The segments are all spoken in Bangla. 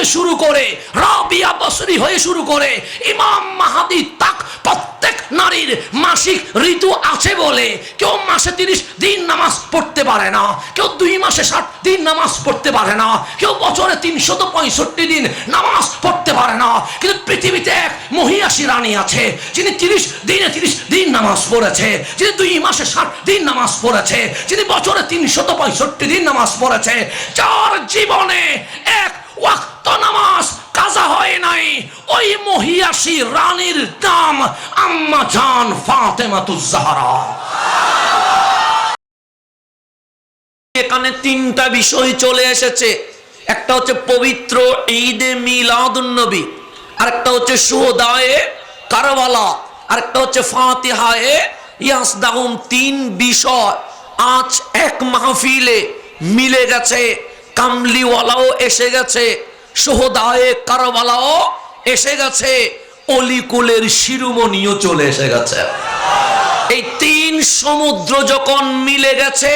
থেকে শুরু করে রাবিয়া বসরি হয়ে শুরু করে ইমাম মাহাদি তাক নারীর মাসিক ঋতু আছে বলে কেউ মাসে তিরিশ দিন নামাজ পড়তে পারে না, কেউ দুই মাসে ষাট দিন নামাজ পড়তে পারে না, কেউ বছরে তিনশত পঁয়ষট্টি দিন নামাজ পড়তে পারে না। কিন্তু পৃথিবীতে এক মহিয়াসী রানী আছে, যিনি তিরিশ দিনে তিরিশ দিন নামাজ পড়েছে, যিনি দুই মাসে ষাট দিন নামাজ পড়েছে, যিনি বছরে তিনশত পঁয়ষট্টি দিন নামাজ পড়েছে, যার জীবনে এক ওয়াক্ত নামাজ কাজা হয় নাই। ওই মহিয়াসী রানীর নাম আম্মা জান ফাতেমাতুজ্জাহরা এখানে তিনটা বিষয় চলে এসেছে। একটা হচ্ছে পবিত্র ঈদে মিলাদুন্নবী আরেকটা হচ্ছে সুহদায়ে কারবালা, আরেকটা হচ্ছে ফাতিহায়ে ইয়াসদাহুম তিন বিষয় আজ এক মাহফিলে মিলে গেছে, কামলিওয়ালাও এসে গেছে। সোহদায়ে কারবালাও এসে গেছে। অলিকুলের শিরোমণিও চলে এসে গেছে। এই তিন সমুদ্র যখন মিলে গেছে,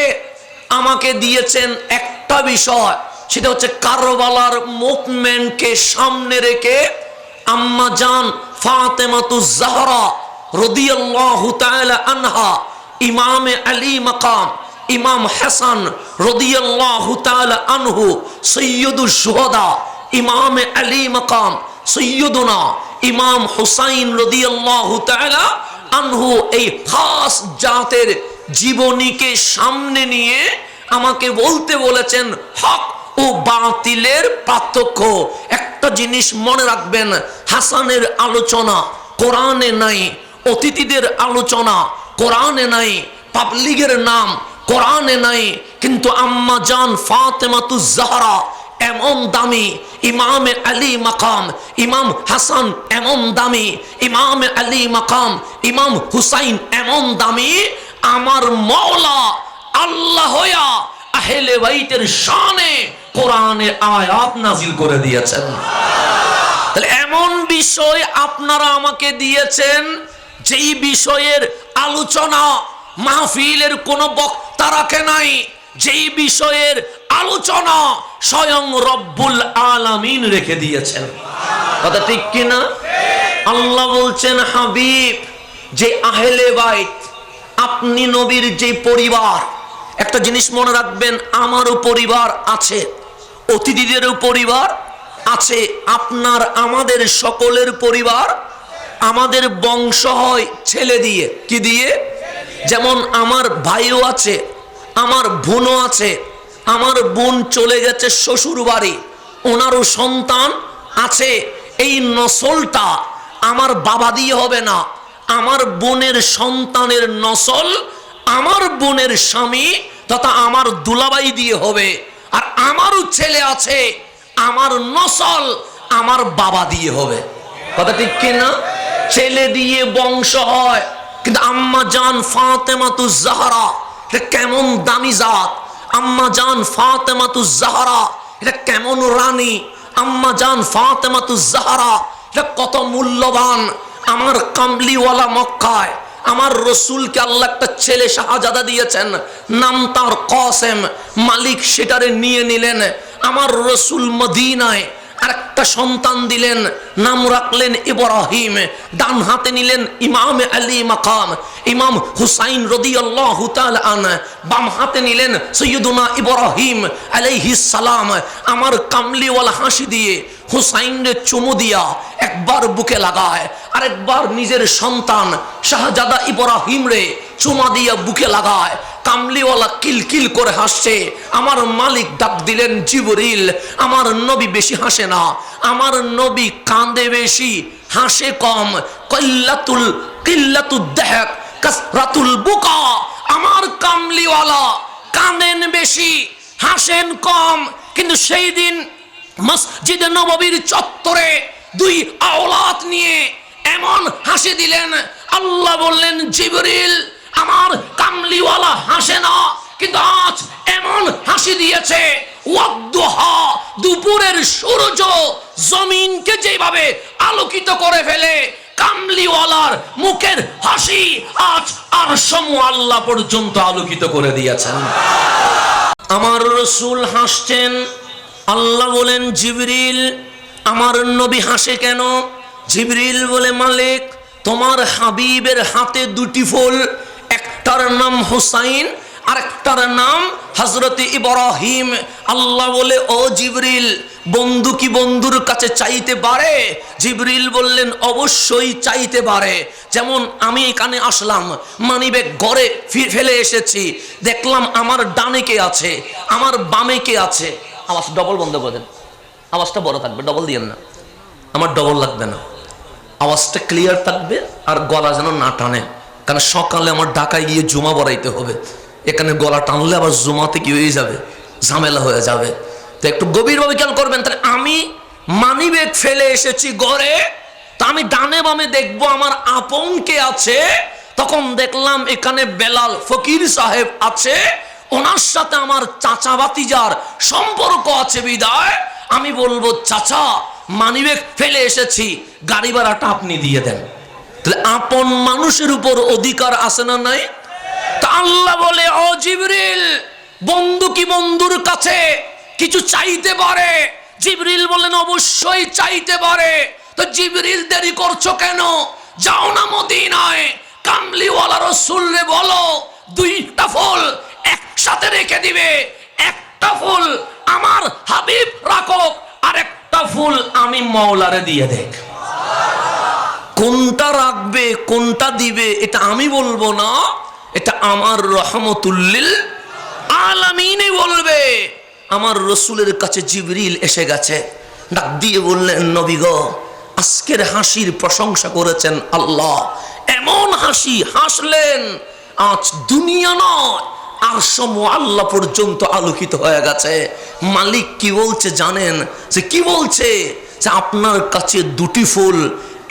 আমাকে দিয়েছেন একটা বিষয়। সেটা হচ্ছে কারবালার মুভমেন্টকে সামনে রেখে আম্মা জান ফাতেমাতু জাহরা রদিয়াল্লাহু তাআলা আনহা, ইমামে আলী মাকাম, ইমাম হাসান রদিয়াল্লাহু তাআলা আনহু সৈয়দুল শুহাদা ইমামে আলী মাকাম সৈয়দুনা ইমাম হুসাইন রদিয়াল্লাহু তাআলা আনহু এই খাস জাতের জীবনীকে সামনে নিয়ে আমাকে বলতে বলেছেন, হক ও বাতিলের পার্থক্য। একটা জিনিস মনে রাখবেন, হাসানের আলোচনা কোরআনে নাই, অতিথিদের আলোচনা কোরআনে নাই, পাবলিকের নাম কোরআনে নাই, কিন্তু আম্মা জান ফাতেমাতু জাহরা এমন দামি। ইমামে আলী মাকাম, ইমাম হাসান এমন দামি। ইমামে আলী মাকাম, ইমাম হুসাইন এমন দামি। আমার মওলা আল্লাহ হইয়া আহেলে বাইতের শানে কোরআনে আয়াত নাজিল করে দিয়েছেন। তাহলে এমন বিষয় আপনারা আমাকে দিয়েছেন, যেই বিষয়ের আলোচনা মাহফিলের কোনো বক্তা রাখে নাই, যেই বিষয়ের আলোচনা স্বয়ং রব্বুল আলামিন রেখে দিয়েছেন। কথা ঠিক কিনা? আল্লাহ বলছেন, হাবিব, যে আহেলে বাইত, আপনি নবীর যে পরিবার, একটা জিনিস মনে রাখবেন, আমারও পরিবার আছে, অতিথিদেরও পরিবার আছে, আপনার, আমাদের সকলের পরিবার, আমাদের বংশ হয় ছেলে দিয়ে, কি দিয়ে? যেমন আমার ভাইও আছে, আমার বোনও আছে আমার বোন চলে গেছে শ্বশুর বাড়ি ওনারও সন্তান আছে, এই নসলটা আমার বাবা দিয়ে হবে না। আমার বোনের সন্তানের নসল আমার বোনের স্বামী তথা আমার দুলাবাই দিয়ে হবে। আর আমারও ছেলে আছে, আমার নসল আমার বাবা দিয়ে হবে। কথা ঠিক কিনা ছেলে দিয়ে বংশ হয়, কিন্তু আম্মা জান ফাতেমাতু জাহারা, এটা কেমন দামি জাত। আম্মা জান ফাতেমাতু জাহারা। এটা কেমন রানী? আম্মা জান ফাতেমাতু জাহারা। এটা কত মূল্যবান। আমার কামলিওয়ালা মক্কায় আমার রসুলকে আল্লাহ একটা ছেলে শাহজাদা দিয়েছেন, নাম তার কসেম। মালিক সেটারে নিয়ে নিলেন। আমার রসুল মদিনায় আরেকটা সন্তান দিলেন, নাম রাখলেন ইব্রাহিম, ডান হাতে নিলেন ইমাম আলী মাকাম। ইমাম হুসাইন রদি আল্লাহ আন বাম হাতে নিলেন সৈয়দুনা ইব্রাহিম আলাইহিস সালাম। আমার কামলিওয়ালা হাসি দিয়ে হুসাইনরে চুমু দিয়া একবার বুকে লাগায়, আরেকবার নিজের সন্তান শাহজাদা ইব্রাহিম রে চুমা দিয়া বুকে লাগায়। কামলিওয়ালা কিলকিল করে হাসছে, আমার মালিক ডাক দিলেন জিবরিল, আমার নবী বেশি হাসে না, আমার নবী কাঁদে বেশি, হাসে কম, কল্লাতুল কিল্লাতুল দেহক, কাসরাতুল বুকা, আমার কামলিওয়ালা কাঁদেন বেশি, হাসেন কম। কিন্তু সেই দিন মসজিদে নববীর চত্বরে দুই আওলাত নিয়ে এমন হাসি দিলেন। আল্লাহ বললেন, জিবরিল, আমার কামলিওয়ালা হাসে না, কিন্তু আজ এমন হাসি দিয়েছে দুপুরের সূর্য জমিনকে যেভাবে আলোকিত করে ফেলে, কামলিওয়ালার মুখের হাসি আজ আর সমু আল্লাহ পর্যন্ত আলোকিত করে দিয়েছেন। আমার রসুল হাসছেন আল্লাহ বলেন, জিবরিল, আমার নবী হাসে কেন? জিবরিল বলে, মালিক, তোমার হাবিবের হাতে দুটি ফুল, একটার নাম হুসাইন আর একটার নাম হজরত ইব্রাহিম। আল্লাহ বলে, ও জিবরিল, বন্ধু কি বন্ধুর কাছে চাইতে পারে? জিবরিল বললেন, অবশ্যই চাইতে পারে। যেমন আমি এখানে আসলাম মানিব্যাগ ঘরে ফেলে এসেছি, দেখলাম আমার ডানে কে আছে, আমার বামে কে আছে। আওয়াজ ডবল বন্ধ করে দেন। আওয়াজটা বড় থাকবে ডবল দিয়েন না। আমার ডবল লাগবে না। আওয়াজটা ক্লিয়ার থাকবে আর গলা যেন না টানে। কারণ সকালে আমার ঢাকায় গিয়ে জুমা বড়াইতে হবে। এখানে গলা টানলে আবার জুমাতে কি হয়ে যাবে? ঝামেলা হয়ে যাবে। তো একটু গভীরভাবে খেয়াল করবেন, তাহলে আমি মানিব্যাগ ফেলে এসেছি ঘরে। তা আমি ডানে বামে দেখব আমার আপন কে আছে। তখন দেখলাম এখানে বেলাল ফকির সাহেব আছে। ওনার সাথে আমার চাচা বাতিজার সম্পর্ক আছে বিদায়। আমি বলব, চাচা মানিবেগ ফেলে এসেছি, গাড়ি ভাড়াটা আপনি দিয়ে দেন। তাহলে আপন মানুষের উপর অধিকার আছে না নাই? আল্লাহ বলে, ও জিবরিল, বন্ধু কি বন্ধুর কাছে কিছু চাইতে পারে? জিবরিল বলেন, অবশ্যই চাইতে পারে। তো জিবরিল দেরি করছ কেন? যাও না মদিনায়। কামলিওয়ালা রসুলরে বলো, দুইটা ফুল একসাথে রেখে দিবে। একটা ফুল আমার হাবিব রাখো আর একটা ফুল আমি মৌলারে দিয়ে দেখ। কোনটা রাখবে, কোনটা দিবে, এটা আমি বলব না, এটা আমার রহমতুল্লিল আলামিনে বলবে। আমার রসুলের কাছে জিবরিল এসে গেছে, ডাক দিয়ে বললেন, নবী গো, আজকের হাসির প্রশংসা করেছেন আল্লাহ। এমন হাসি হাসলেন, আজ দুনিয়া নয় আর সম আল্লাহ পর্যন্ত আলোকিত হয়ে গেছে। মালিক কি বলছে জানেন? যে কি বলছে? যে আপনার কাছে দুটি ফুল,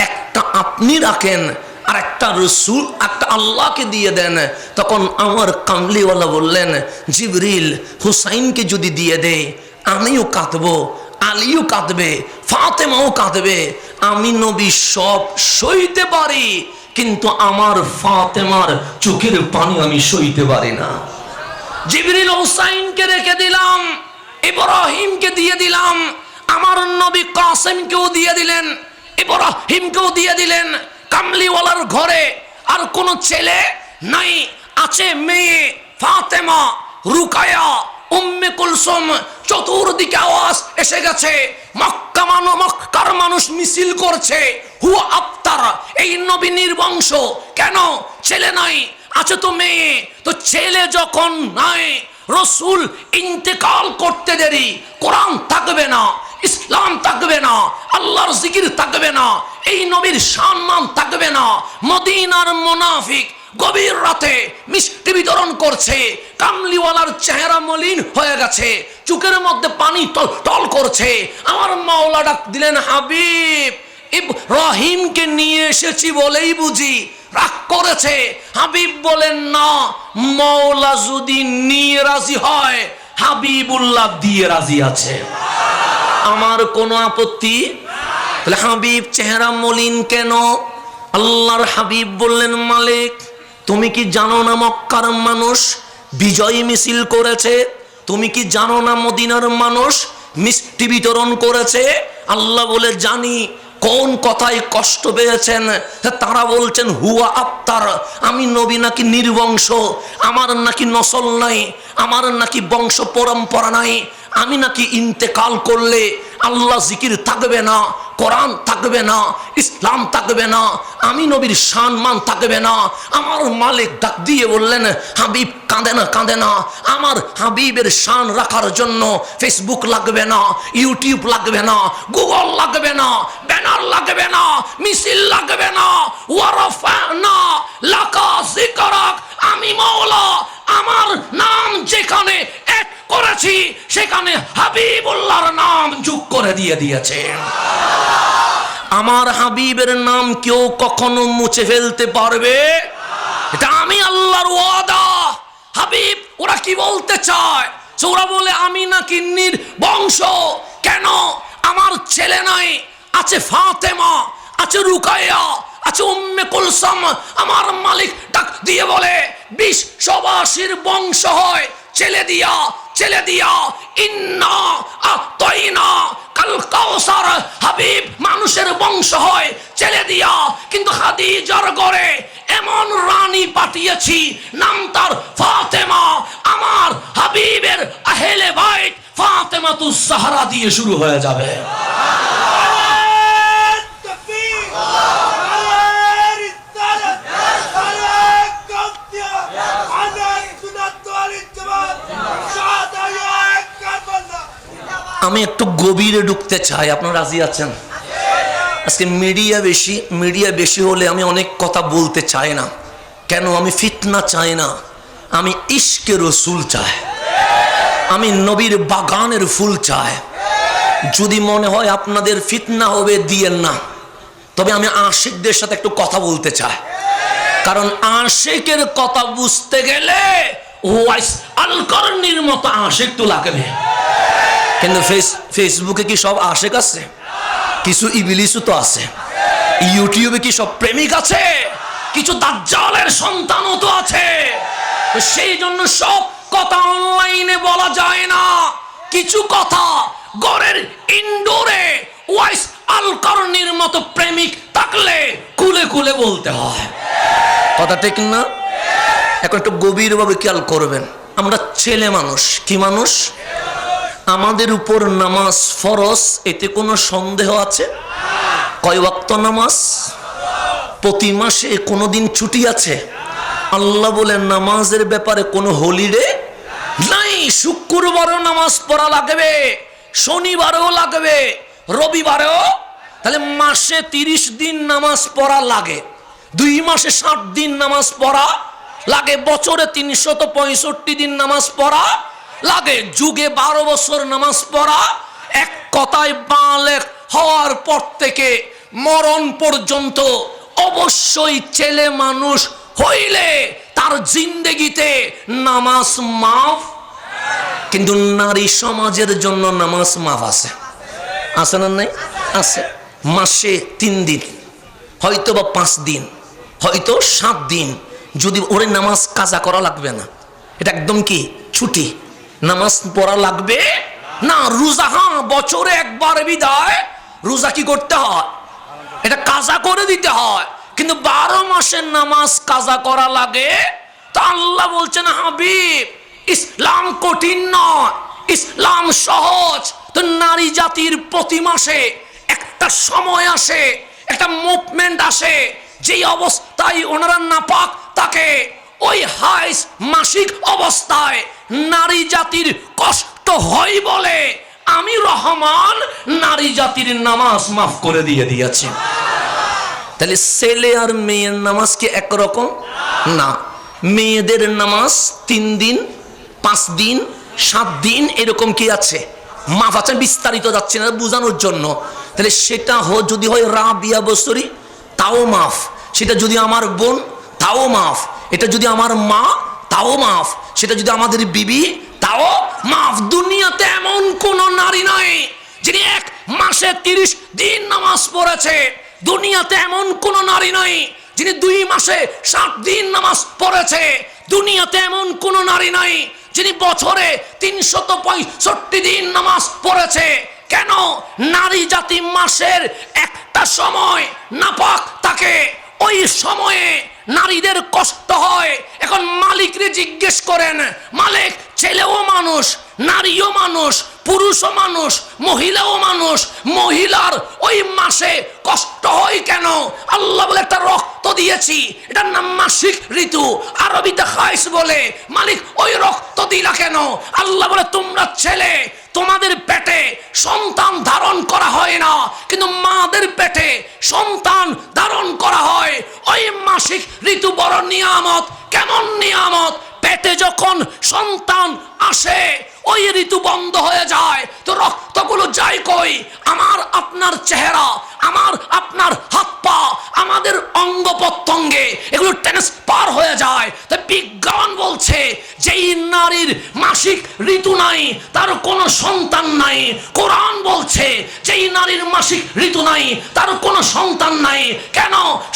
একটা আপনি রাখেন আর একটা রসুল, একটা আল্লাহকে দিয়ে দেন। তখন আমার কামলিওয়ালা বললেন, জিবরিল হুসাইনকে যদি দিয়ে দেয় আমিও কাঁদবো, আলীও কাঁদবে, ফাতেমাও কাঁদবে। আমি নবী সব সইতে পারি, কিন্তু আমার ফাতেমার চোখের পানি আমি সইতে পারি না। জিবরিল হুসাইনকে রেখে দিলাম, ইব্রাহিমকে দিয়ে দিলাম, আমার নবী কাসেমকেও দিয়ে দিলেন, ইব্রাহিমকেও দিয়ে দিলেন, কামলিওয়ালার ঘরে আর কোন ছেলে নাই, আছে মেয়ে ফাতেমা, রুকায়া, উম্মে কুলসুম, চতুর্দিকে আওয়াজ এসে গেছে, মক্কা মানো, মক্কার মানুষ মিছিল করছে, হুয়া আফতার, এই নবী নির্বংশ, কেন? ছেলে নাই আছে তো মেয়ে তো ছেলে যখন নাই রসুল ইন্তেকাল করতে দেরি। কোরআন থাকবে না, ইসলাম থাকবে না, আল্লাহর জিকির থাকবে না, এই নবীর সম্মান থাকবে না। মদিনার মোনাফিক গভীর রাতে মিষ্টি বিতরণ করছে, কামলিওয়ালার চেহারা মলিন হয়ে গেছে চুকের মধ্যে পানি টল করছে। আমার মাওলা ডাক দিলেন, হাবিব, ইব্রাহিমকে নিয়ে এসেছি বলেই বুঝি। রাগ করেছে। হাবিব বলেন, না মৌলা যদি নিয়ে রাজি হয়, হাবিবুল্লাহ দিয়ে রাজি আছে। আমার কোনো আপত্তি? তাহলে হাবিব চেহারা মলিন কেন? আল্লাহর হাবিব বললেন, মালিক, তুমি কি জানো না মক্কার মানুষ বিজয় মিছিল করেছে? তুমি কি জানো না মদিনার মানুষ মিষ্টি বিতরণ করেছে? আল্লাহ বলে, জানি কোন কথায় কষ্ট পেয়েছেন? তারা বলছেন, হুয়া আত্মার আমি নবী নাকি নির্বংশ, আমার নাকি নসল নাই, আমার নাকি বংশ পরম্পরা নাই, আমি নাকি ইন্তেকাল করলে আল্লাহ জিকির থাকবে না, কোরআন থাকবে না, ইসলাম থাকবে না, আমি নবীর সম্মান থাকবে না, আমার মালিক ডাক দিয়ে বললেন, হাবিব কাঁদে না কাঁদে না, আমার হাবিবের শান রাখার জন্য ফেসবুক লাগবে না ইউটিউব লাগবে না গুগল লাগবে না, ব্যানার লাগবে না, মিছিল লাগবে না ওয়ারফানা লাকা যিকরাক আমি মাওলা, আমার নাম যেখানে, এক করেছি, সেখানে হাবিবুল্লাহর নাম যোগ করে দিয়ে দিয়েছে। আমার হাবিবের নাম কেউ কখনো মুছে ফেলতে পারবে? এটা আমি আল্লাহর ওয়াদা। হাবিব, ওরা কি বলতে চায়? ওরা বলে, আমি নাকি নির বংশ কেন? আমার ছেলে নাই। আছে ফাতেমা, আছে রুকাইয়া, আছে উম্মে কুলসাম। আমার মালিক ডাক দিয়ে বলে বিশ্ববাসীর বংশ হয় ছেলে দিয়া ছেলে দিয়া, ইন্না আতইনা কাল কাউসার হাবিব মানুষের বংশ হয় ছেলে দিয়া, কিন্তু হাদিজার গড়ে এমন রানী পাঠিয়েছি, নাম তার ফাতেমা। আমার হাবিবের আহেলে বাইত ফাতেমা তু সাহারা দিয়ে শুরু হয়ে যাবে। আমি একটু গভীরে ঢুকতে চাই, আপনারা রাজি আছেন? আজকে মিডিয়া বেশি মিডিয়া বেশি হলে আমি অনেক কথা বলতে চাই না। কেন আমি ফিতনা চাই না? আমি ইশকে রসুল চাই। আমি নবীর বাগানের ফুল চাই। যদি মনে হয় আপনাদের ফিতনা হবে, দিয়েন না। তবে আমি আশিকদের সাথে একটু কথা বলতে চাই। কারণ আশিকের কথা বুঝতে গেলে ওয়াইস আলকরনির মতো আশেক তো লাগবে। কিন্তু ফেস ফেসবুকে কি সব আশেক আছে? কিছু ইবিলিসও তো আছে। ইউটিউবে কি সব প্রেমিক আছে? কিছু দাজ্জালের সন্তানও তো আছে। সেই জন্য সব কথা অনলাইনে বলা যায় না। কিছু কথা গড়ের ইনডোরে ওয়াইস আলকরনির মতো প্রেমিক থাকলে কুলে কুলে বলতে হয়। কথা ঠিক না? এখন একটু গভীরভাবে খেয়াল করবেন। আমরা ছেলে মানুষ, কি মানুষ? আমাদের উপর নামাজ ফরজ, এতে কোনো সন্দেহ আছে? কয় ওয়াক্ত নামাজ? প্রতি মাসে কোনো দিন ছুটি আছে? আল্লাহ বলে নামাজের ব্যাপারে কোনো হলিডে নাই। শুক্রবারও নামাজ পড়া লাগবে, শনিবারেও লাগবে, রবিবারেও। তাহলে মাসে তিরিশ দিন নামাজ পড়া লাগে, দুই মাসে ষাট দিন নামাজ পড়া লাগে, বছরে তিনশত পঁয়ষট্টি দিন নামাজ পড়া লাগে। যুগে বারো বছর নামাজ পড়া, এক কথায় বালেক হওয়ার পর থেকে মরণ পর্যন্ত অবশ্যই ছেলে মানুষ হইলে তার জিন্দেগিতে নামাজ মাফ। কিন্তু নারী সমাজের জন্য নামাজ মাফ আছে। আছে না নাই? আছে। মাসে তিন দিন হয়তো বা পাঁচ দিন, হয়তো সাত দিন। যদি ওরে নামাজ কাজা করা লাগবে না, এটা একদম কি? ছুটি। নামাজ পড়া লাগবে? না, রোজা হ্যাঁ বছরে একবার বিদায়। রোজা কি করতে হয়? এটা কাজা করে দিতে হয়। কিন্তু বারো মাসের নামাজ কাজা করা লাগে। তা আল্লাহ বলছেন, হাবিব, ইসলাম কঠিন নয়। ইসলাম সহজ। তো নারী জাতির প্রতি মাসে একটা সময় আসে, একটা মুভমেন্ট আসে। যেই অবস্থায় ওনারা নাপাক তাকে ওই হাইস মাসিক অবস্থায় নারী জাতির কষ্ট হয় বলে আমি রহমান, নারী জাতির নামাজ মাফ করে দিয়ে দিয়েছি। তাহলে ছেলে আর মেয়ের নামাজ কি একরকম? না। মেয়েদের নামাজ তিন দিন, পাঁচ দিন, সাত দিন এরকম কি আছে? মাফ আছে বিস্তারিত যাচ্ছে না, বোঝানোর জন্য। তাহলে সেটা যদি হয় রা রাবিয়া বছরী তাও মাফ। সেটা যদি আমার বোন, তাও মাফ। এটা যদি আমার মা, তাও মাফ। সেটা যদি আমাদের বিবি, তাও মাফ। দুনিয়াতে এমন কোন নারী নাই যিনি এক মাসে তিরিশ দিন নামাজ পড়েছে। দুনিয়াতে এমন কোন নারী নাই যিনি দুই মাসে সাত দিন নামাজ পড়েছে। দুনিয়াতে এমন কোন নারী নাই যিনি বছরে তিনশত পঁয়ষট্টি দিন নামাজ পড়েছে। কেন? নারী জাতি মাসের একটা সময় নাপাক তাকে। ওই সময়ে নারীদের কষ্ট হয়। এখন মালিকরে জিজ্ঞেস করেন, মালিক, ছেলেও মানুষ, নারীও মানুষ, পুরুষও মানুষ, মহিলাও মানুষ, মহিলার ওই মাসে কষ্ট হয় কেন? আল্লাহ বলে, একটা রক্ত দিয়েছি, এটার নাম মাসিক ঋতু। আরবিতে খাইস বলে, মালিক, ওই রক্ত দিলা কেন? আল্লাহ বলে, তোমরা ছেলে, তোমাদের পেটে সন্তান ধারণ করা হয় না, কিন্তু মাদের পেটে সন্তান ধারণ মাসিক ঋতু বড় নিয়ামত। কেমন নিয়ামত? পেটে যখন সন্তান আসে ওই ঋতু বন্ধ হয়ে যায়। তো রক্তগুলো যায় কই? আমার আপনার চেহারা, আমার আপনার হাত পা, আমাদের অঙ্গ প্রত্যঙ্গে এগুলো ট্রান্সফার হয়ে যায়। তো বিজ্ঞান বলছে যেই নারীর মাসিক ঋতু নাই, তার কোনো সন্তান নাই। কোরআন বলছে যেই নারীর মাসিক ঋতু নাই, তার কোনো সন্তান নাই। কেন?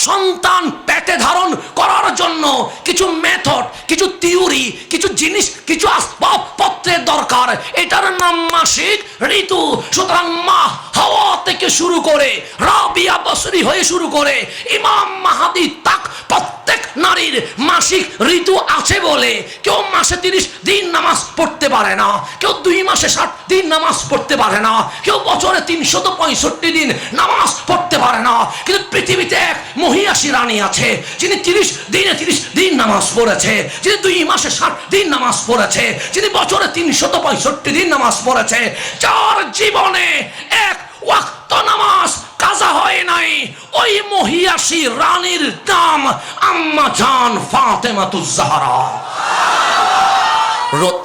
সন্তান পেটে ধারণ করার জন্য কিছু মেথড কিছু থিওরি কিছু জিনিস, কিছু আসবাবপত্রের দরকার। এটার নাম মাসিক ঋতু। সুতরাং মা হাওয়া থেকে শুরু করে, রাবিয়া বসরি হয়ে শুরু করে, ইমাম মাহাদি তাক প্রত্যেক নারীর মাসিক ঋতু আছে বলে। কেউ মাসে তিরিশ দিন নামাজ পড়তে পারে না, কেউ দুই মাসে ষাট দিন নামাজ পড়তে পারে না, কেউ বছরে তিনশত পঁয়ষট্টি দিন নামাজ পড়তে পারে না। কিন্তু পৃথিবীতে এক মহিয়াসী রানী আছে, যিনি তিরিশ দিনে তিরিশ দিন নামাজ পড়েছে, যিনি দুই মাসে ষাট দিন নামাজ পড়েছে। যিনি বছরে তিনশত পঁয়ষট্টি দিন নামাজ পড়েছে, যার জীবনে এক ওয়াক্ত নামাজ কাজা হয় নাই। ওই মহিয়াসী রানীর নাম আম্মা জান ফাতেমাতুজ জাহরা। রো-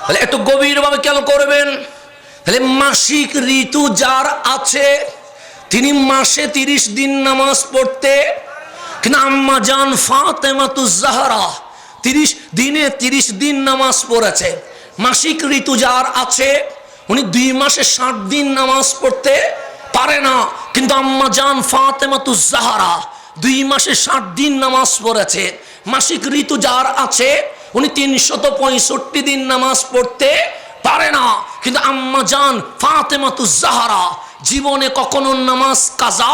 তাহলে একটু গভীরভাবে খেয়াল করবেন। তাহলে মাসিক ঋতু যার আছে, তিনি মাসে তিরিশ দিন নামাজ পড়তে, কিন্তু আম্মা জান ফাতেমাতু জাহরা তিরিশ দিনে তিরিশ দিন নামাজ পড়েছে। মাসিক ঋতু যার আছে, উনি দুই মাসে ষাট দিন নামাজ পড়তে পারে না, কিন্তু আম্মা জান ফাতেমাতু জাহরা দুই মাসে ষাট দিন নামাজ পড়েছে। মাসিক ঋতু যার আছে, উনি তিনশত পঁয়ষট্টি দিন নামাজ পড়তে পারে না। কিন্তু আম্মা জান ফাতেমাতু জাহারা জীবনে কখনো নামাজ কাজা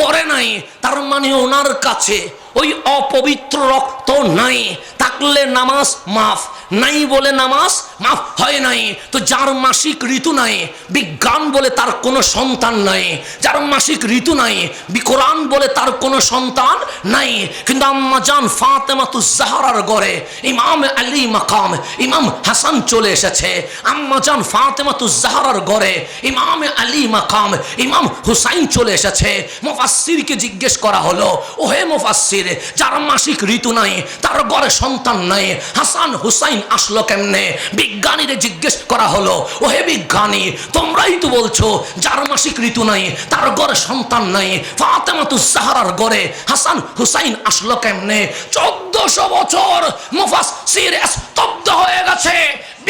করে নাই। তার মানে ওনার কাছে ওই অপবিত্র রক্ত নাই। থাকলে নামাজ মাফ, নাই বলে নামাজ মাফ হয় নাই। তো যার মাসিক ঋতু নাই, বিজ্ঞান বলে তার কোনো সন্তান নাই। যার মাসিক ঋতু নাই বিকরান বলে তার কোনো সন্তান নাই। কিন্তু আম্মা জান ফাতেমাতু জাহারার গড়ে ইমাম আলী মাকাম, ইমাম হাসান চলে এসেছে। আম্মা জান ফাতেমাতু জাহারার গড়ে ইমাম আলী মাকাম, ইমাম হুসাইন চলে এসেছে। মুফাসসিরকে জিজ্ঞেস করা হলো, ওহে মুফাসসির যার মাসিক ঋতু নাই, তার ঘরে সন্তান নাই, হাসান হুসাইন আসলো কেমনে? বিজ্ঞানীদের জিজ্ঞেস করা হলো, ওহে বিজ্ঞানী, তোমরাই তো বলছো যার মাসিক ঋতু নাই, তার ঘরে সন্তান নাই, ফাতেমাতু জাহারার ঘরে হাসান হুসাইন আসলো কেমনে? চোদ্দশো বছর মুফাসসির স্তব্ধ হয়ে গেছে।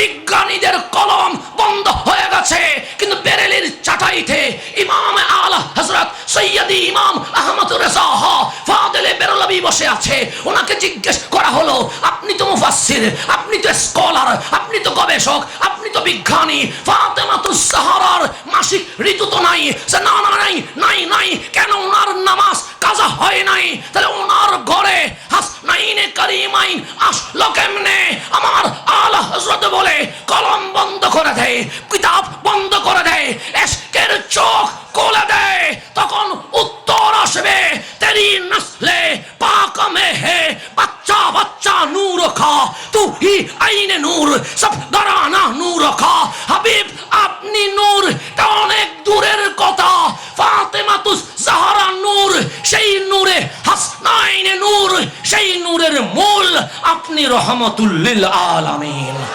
বিজ্ঞানীদের কলম বন্ধ হয়ে গেছে। কিন্তু বেরেলির চাটাইতে ইমাম আলা হজরত সৈয়দি ইমাম আহমদ রেজা হ ফাদেলে বেরলবি বসে আছে। ওনাকে জিজ্ঞেস করা হলো, আপনি তো মুফাসসির, আপনি তো স্কলার, আপনি তো গবেষক, আপনি তো বিজ্ঞানী, ফাতেমাতুস সাহারার মাসিক ঋতু তো নাই, সে না না, নাই নাই নাই, কেন ওনার নামাজ কাজা হয় নাই? তাহলে ওনার ঘরে কারিমাইন আসলো কেমনে? আমার আলা হজরত বলে, কলম বন্ধ করে দেয় কিতাব বন্ধ করে দেয় এসকের চোখ কোলে দেয় তখন উত্তর আসবে, তেরি নসলে পাক হে বাচ্চা বাচ্চা নূর খা তু আইনে নূর, সব গরানা নূর খা। হাবিব, আপনি নূর এটা অনেক দূরের কথা। ফাতেমাতুস নূর সেই নূরে হাসনাইনে নূর সেই নূরের মূল আপনি রহমতুল্লিল আলামিন।